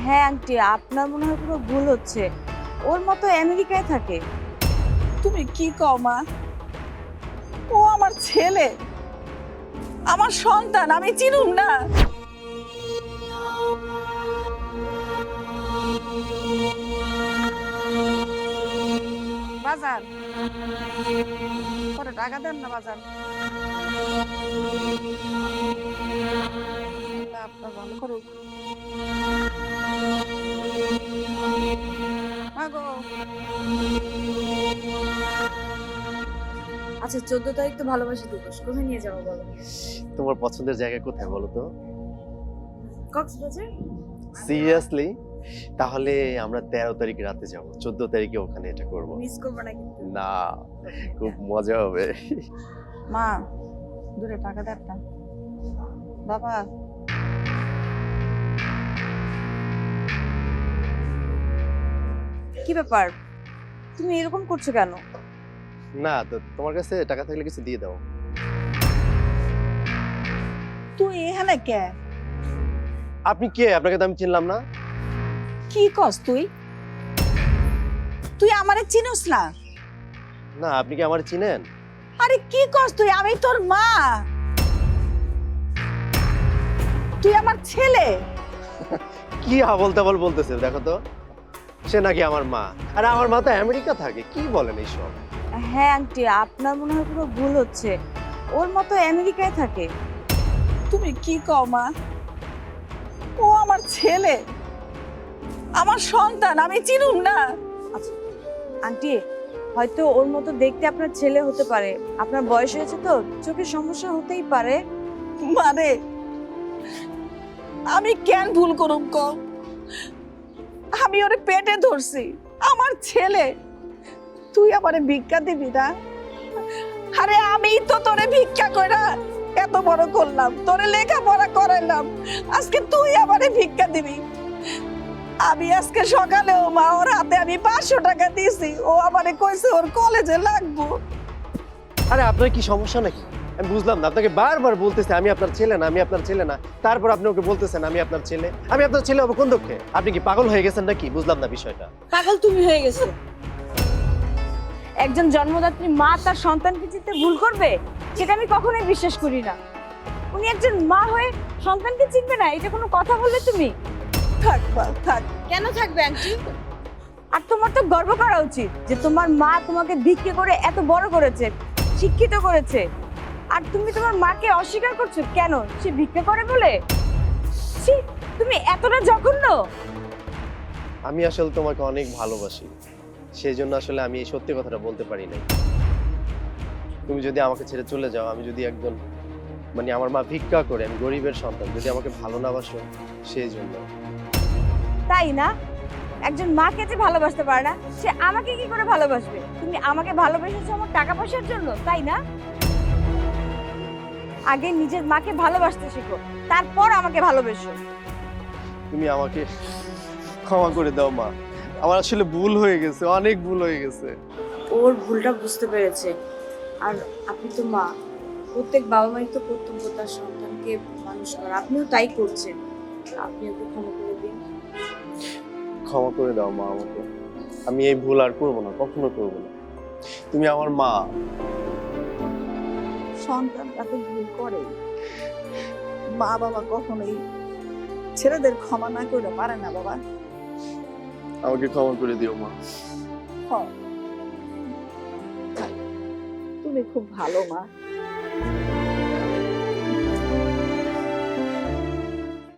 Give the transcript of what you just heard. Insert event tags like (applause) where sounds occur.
হ্যাঁ আন্টি আপনার মনে হয় পুরো ভুল হচ্ছে। ওর মতো আমেরিকায় থাকে। তুমি কি কও মা? ও আমার ছেলে। আমার সন্তান আমি চিনুম না। বাজার। পরে টাকা দেন না বাজার। আপনার ভালো করুক। আচ্ছা চোদ্দ তারিখ তো ভালোবাসা দিবস। কোথায় নিয়ে যাব বলো? তোমার পছন্দের জায়গা কোথায় বলো তো? কক্সবাজার? সিরিয়াসলি তাহলে আমরা তেরো তারিখ রাতে যাব। চোদ্দ তারিখে ওখানে এটা করব। মিস করব না কিন্তু। না খুব মজা হবে। মা দূরে টাকা দেন না। বাবা। কি ব্যাপার? তুমি এরকম করছ কেন? না তো তোমার কাছে টাকা থাকলে কিছু দিয়ে দাও। তুই এখানে কে? আপনি কে? আপনাকে তো আমি চিনলাম না। কি কস তুই? তুই আমারে চিনস না? না আপনি কি আমার চিনেন? আরে কি কস তুই? আমি তোর মা। তুই আমার ছেলে। (laughs) কি আবল তাবল বলতেছে দেখো তো। সে নাকি আমার মা। আর আমার মা তো আমেরিকা থাকে কি বলেন এইসব? হ্যাঁ আন্টি আপনার মনে হয় পুরো ভুল হচ্ছে। ওর মতো আমেরিকায় থাকে। তুমি কি কও মা? ও আমার ছেলে। আমার সন্তান আমি চিনুম না। আন্টি হয়তো ওর মতো দেখতে আপনার ছেলে হতে পারে। আপনার বয়স হয়েছে তো চোখের সমস্যা হতেই পারে। মানে আমি কেন ভুল করুম ক আমি ওরে পেটে ধরছি। আমার ছেলে, তুই আমারে ভিক্ষা দিবি না? আরে আমি তো তোরে ভিক্ষা কইরা এত বড় করলাম, তোরে লেখাপড়া করাইলাম। আজকে তুই আমারে ভিক্ষা দিবি। আমি আজকে সকালে ও মা ওর হাতে আমি পাঁচশো টাকা দিয়েছি, ও আমারে কইছে ওর কলেজে লাগবো। আরে আপনার কি সমস্যা নাকি? আমি বুঝলাম না আপনাকে বারবার বলতেছে আমি আপনার ছেলে না আমি আপনার ছেলে না। তারপর আপনি ওকে বলতেছেন আমি আপনার ছেলে। আমি আপনার ছেলে হব কোন দুঃখে? আপনি কি পাগল হয়ে গেছেন নাকি? বুঝলাম না বিষয়টা। পাগল তুমি হয়ে গেছো। একজন জন্মদাত্রী মা তার সন্তানকে চিনতে ভুল করবে? সেটা আমি কখনোই বিশ্বাস করি না। উনি একজন মা হয়ে সন্তানকে চিনবে না এটা কোনো কথা বললে তুমি? থাক থাক। কেন থাকবে আন্টি? আর তোমার তো গর্ব করা উচিত যে তোমার মা তোমাকে ভিক্ষে করে এত বড় করেছে শিক্ষিত করেছে। আর তুমি তোমার মাকে অস্বীকার করছ? কেন? সে ভিক্ষা করে বলে? ছি, তুমি এতটা জঘন্য! আমি আসলে তোমাকে অনেক ভালোবাসি। সেই জন্য আসলে আমি এই সত্যি কথাটা বলতে পারি নাই। তুমি যদি আমাকে ছেড়ে চলে যাও আমি যদি একজন মানে আমার মা ভিক্ষা করে আমি গরিবের সন্তান যদি আমাকে ভালো না বাসো সেই জন্য তাই না? একজন মাকে যে ভালোবাসতে পারে না সে আমাকে কি করে ভালোবাসবে? তুমি আমাকে ভালোবেসেছো আমার টাকা পয়সার জন্য তাই না? আগে নিজের মাকে ভালোবাসতে শিখো তারপর আমাকে ভালোবেসো। তুমি আমাকে ক্ষমা করে দাও মা। আমার আসলে ভুল হয়ে গেছে অনেক ভুল হয়ে গেছে। ওর ভুলটা বুঝতে পেরেছে। আর আপনি তো মা। প্রত্যেক বাবা মাই তো কর্তব্য তার সন্তানকে মানুষ করা। আপনিও তাই করছেন। আপনি ওকে ক্ষমা করে দিন। ক্ষমা করে দাও মা আমাকে। আমি এই ভুল আর করব না কখনো করব না। তুমি আমার মা। সন্তানটা তো ভুল করে। মা বাবা কখনোই ছেলেদের ক্ষমা না করে পারে না বাবা। আমাকে ক্ষমা করে দিও মা। হ। তুমি খুব ভালো মা।